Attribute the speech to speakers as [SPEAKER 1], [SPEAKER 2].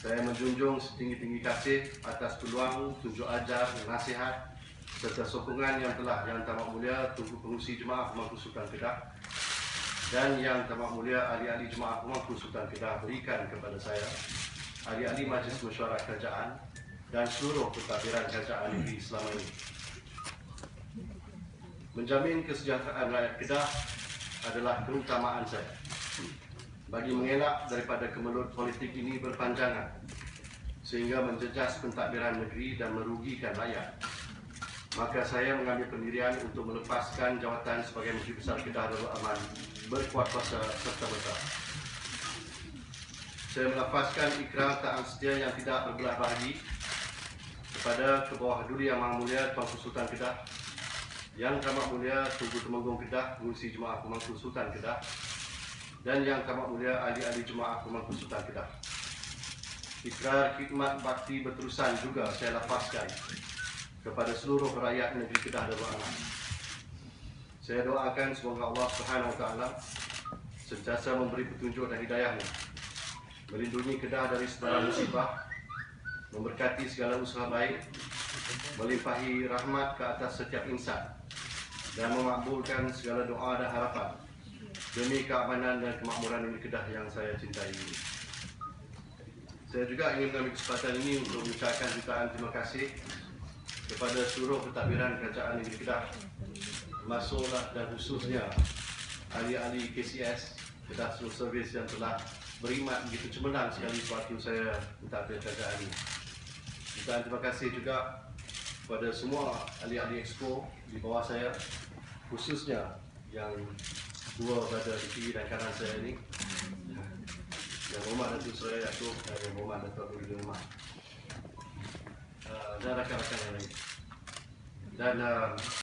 [SPEAKER 1] Saya menjunjung setinggi-tinggi kasih atas peluang, tunjuk ajar, nasihat serta sokongan yang telah Yang Tamat Mulia Tunku Pengurusi Jemaah Pemangku Sultan Kedah dan Yang Tamat Mulia ahli-ahli Jemaah Pemangku Sultan Kedah berikan kepada saya, ahli-ahli Majlis Mesyuarat Kerajaan dan seluruh pentadbiran kerajaan negeri selama ini. Menjamin kesejahteraan rakyat Kedah adalah keutamaan saya. Bagi mengelak daripada kemelut politik ini berpanjangan sehingga menjejas pentadbiran negeri dan merugikan rakyat. Maka saya mengambil pendirian untuk melepaskan jawatan sebagai Menteri Besar Kedah Darul Aman berkuat kuasa serta merta. Saya melafazkan ikrar taat setia yang tidak berbelah bahagi kepada Kebawah Duli Yang Maha Mulia Tuanku Sultan Kedah Yang Tamat Mulia Tunku Temenggung Kedah Pengurusi Jemaah Pemangku Sultan Kedah dan Yang Tamat Mulia Ahli-Ahli Jemaah Pemangku Sultan Kedah Ikrar khidmat bakti berterusan juga saya lafazkan kepada seluruh rakyat negeri Kedah Darul Aman. Saya doakan semoga Allah Subhanahu Taala sentiasa memberi petunjuk dan hidayahnya, melindungi Kedah dari segala musibah, memberkati segala usaha baik, melimpahi rahmat ke atas setiap insan dan memakbulkan segala doa dan harapan demi keamanan dan kemakmuran negeri Kedah yang saya cintai ini. Saya juga ingin mengambil kesempatan ini untuk mengucapkan jutaan terima kasih kepada seluruh pentadbiran kerajaan negeri Kedah termasuklah dan khususnya ahli-ahli KCS Kedah Civil Service yang telah berimat begitu cemerlang sekali sewaktu saya mentadbir kerajaan ini. Jutaan terima kasih juga kepada semua ahli-ahli expo di bawah saya khususnya yang dua di kiri dan kanan saya ini yang Muhammad Datuk Suraya Yaakob dan yang Muhammad Datuk Abdul Rahman uh, dan rakan-rakan yang lain. Dan uh,